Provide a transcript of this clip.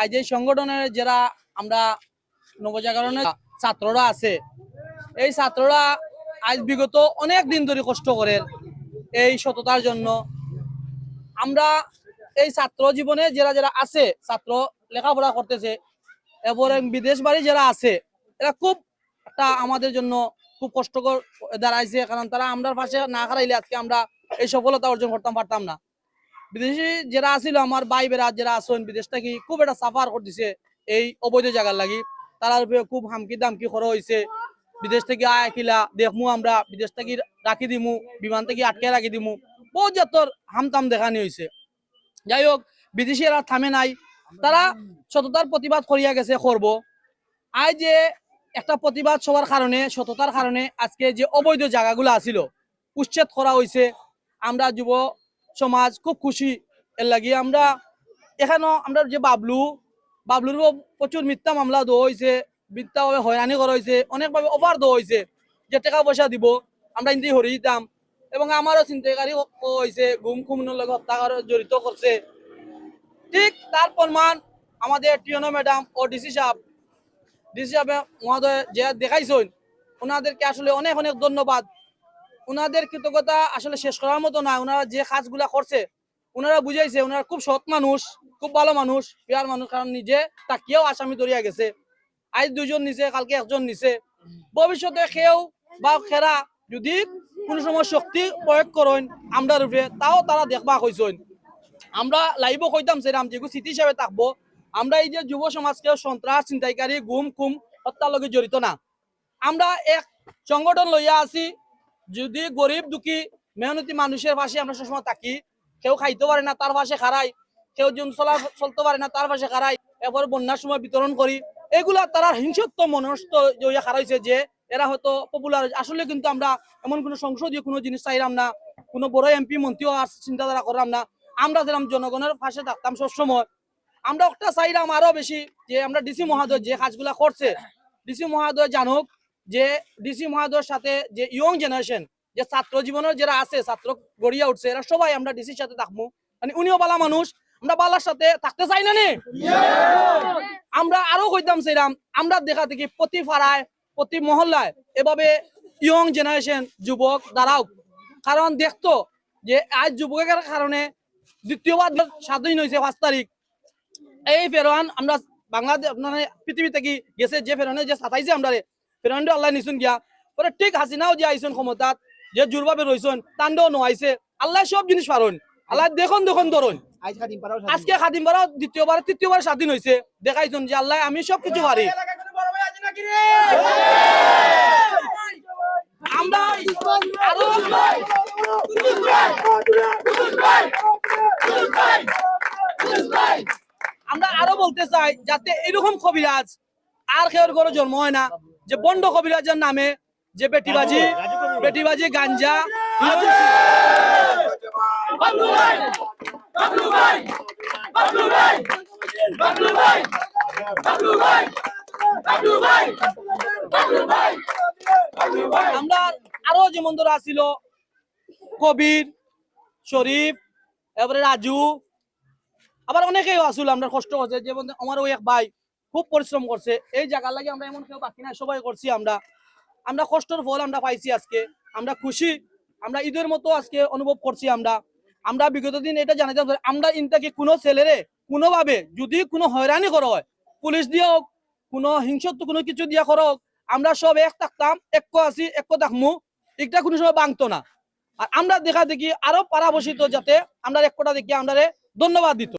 আজ এই সংগঠনের যারা আমরা নবজাগরণের ছাত্ররা আছে, এই ছাত্ররা আজ বিগত অনেক দিন ধরে কষ্ট করে এই সততার জন্য। আমরা এই ছাত্র জীবনে যারা যারা আছে, ছাত্র লেখাপড়া করতেছে, এবং বিদেশ বাড়ি যারা আছে, এরা খুব একটা আমাদের জন্য খুব কষ্টকর দাঁড়াইছে, কারণ তারা আমরা পাশে না হারাইলে আজকে আমরা এই সফলতা অর্জন করতাম পারতাম না। বিদেশি যারা আছিল আমার ভাই বেড়া যারা আসেন বিদেশ থেকে, খুব একটা সাফার করতেছে এই অবৈধ জায়গার লাগি। তারার খুব হামকি দামকি খরচ হয়েছে বিদেশ থেকে আয় কিলা দেখমু আমরা, বিদেশ থেকে রাখি দিমু, বিমান থেকে আটকে রাখি দিমু। বহুত জাতর হামতাম দেখানি হয়েছে যাই হোক বিদেশিরা থামে নাই। তারা সততার প্রতিবাদ করিয়া গেছে করব। আজ যে একটা প্রতিবাদ সবার কারণে, সততার কারণে আজকে যে অবৈধ জায়গাগুলো আছিল উচ্ছেদ করা হয়েছে আমরা যুব সমাজ খুব খুশি এর লাগি। আমরা এখানে আমরা যে বাবলু, বাবলুর প্রচুর মিথ্যা মামলা দেওয়া হয়েছে মিথ্যাভাবে হয়রানি করা হয়েছে অনেকভাবে অফার দেওয়া হয়েছে যে টাকা পয়সা দিব, আমরা ইন্দি হরি দিতাম। এবং আমারও চিন্তাকারী হয়েছে, গুম খুমনের লগে হত্যা জড়িত করছে। ঠিক তার প্রমাণ আমাদের টিয়নো ম্যাডাম ও ডিসি সাহেব। ডিসি সাহেব মহোদয় যে দেখাইছেন, ওনাদেরকে আসলে অনেক অনেক ধন্যবাদ। ওনাদের কৃতজ্ঞতা আসলে শেষ করার মতো না ওনারা যে কাজগুলা করছে ওনারা বুঝাইছে ওনারা খুব সৎ মানুষ, খুব ভালো মানুষ পিয়ার মানুষ, কারণ নিজে তাকিয়েও আসামি ধরিয়া গেছে। আজ দুজন নিছে, কালকে একজন নিছে। ভবিষ্যতে কেউ বা খেরা যদি কোনো সময় শক্তি প্রয়োগ করেন আমরা রূপে, তাও তারা দেখবা কইছেন আমরা লাইভ কইতাম সেরাম যেগুলো স্মৃতি হিসাবে থাকব। আমরা এই যে যুব সমাজকে সন্ত্রাস, ছিনতাইকারী, গুম কুম হত্যার লগে জড়িত না। আমরা এক সংগঠন লইয়া আছি যদি গরিব দুঃখী, মেহনতি মানুষের পাশে আমরা সবসময় থাকি, কেউ খাইতে পারে না, তার পাশে খারাই কেউ জন চলা চলতে পারে না, তার পাশে খারাই এরপর বন্যার সময় বিতরণ করি। এগুলা তারা হিংসত্ব মনস্ত জয়া খারাইছে যে, এরা হয়তো পপুলার আসলে কিন্তু আমরা এমন কোনো সংসদীয় কোনো জিনিস চাইলাম না, কোনো বড় এমপি, মন্ত্রীও আর চিন্তাধারা করলাম না। আমরা যেরকম জনগণের পাশে থাকতাম সবসময়, আমরা একটা চাইলাম আরও বেশি যে, আমরা ডিসি মহাদয় যে কাজগুলা করছে, ডিসি মহাদয় জানুক যে ডিসি মহাদয়ের সাথে যে ইয়ং জেনারেশন যে ছাত্র জীবনের যারা আছে, ছাত্র গড়িয়া উঠছে, এরা সবাই আমরা ডিসির সাথে থাকব মানে উনিও বালা মানুষ, আমরা বালার সাথে থাকতে চাই না নে? আমরা আরও কইতাম সেরাম, আমরা দেখা দেখি প্রতি পাড়ায়, প্রতি মহল্লায় এভাবে ইয়ং জেনারেশন যুবক দাঁড়াও। কারণ দেখতো যে আজ যুবকের কারণে দ্বিতীয়বার স্বাধীন হয়েছে পাঁচ তারিখ। এই ফেরোয়ান আমরা বাংলাদেশ মানে পৃথিবী থেকে গেছে, যে ফেরোয়ানে যে সাতাইছে আমরা ফেরোয়ানটা আল্লাহ নিছুন গিয়া পরে ঠিক হাসিনাও যে আইসন ক্ষমতাত যে জোরভাবে রইছন তান্ডও নোয়াইছে আল্লাহ সব জিনিস পারন আল্লাহ দেখুন দেখুন ধরুন খাদিম পাড়াও আজকে খাদিম বারা দ্বিতীয়বার তৃতীয়বার স্বাধীন হয়েছে দেখাইছেন যে আল্লাহ আমি সব কিছু পারি আমরা আরও আমরা আরও বলতে চাই যাতে এরকম কবিরাজ আর কেউ ঘরে জন্ম হয় না। যে বন্ড কবিরাজের নামে যে বেটিবাজি বেটিবাজি গাঞ্জা। আমরা আরও যেমন ধরো আসিল কবির শরীফ এবারে রাজু। আবার অনেকেই আসল আমরা কষ্ট করছে। যেমন আমার ওই এক ভাই খুব পরিশ্রম করছে। এই জায়গার লাগে আমরা এমন কেউ বাকি না সবাই করছি আমরা। আমরা কষ্টের ফল আমরা পাইছি আজকে। আমরা খুশি, আমরা ঈদের মতো আজকে অনুভব করছি আমরা। আমরা বিগত দিন এটা জানাতে আমরা ইনটাকে কোনো ছেলেরে কোনোভাবে যদি কোনো হয়রানি করা হয়, পুলিশ দিয়ে হোক, কোনো হিংসত্ব কোনো কিছু দিয়া করা হোক, আমরা সব এক থাকতাম, এক আছি এক থাকমু। এটা কোনো সময় বাংতো না। আর আমরা দেখা দেখি আরও পারাবসিত যাতে আমরা এক কটা দেখি আমরা ধন্যবাদ দিত।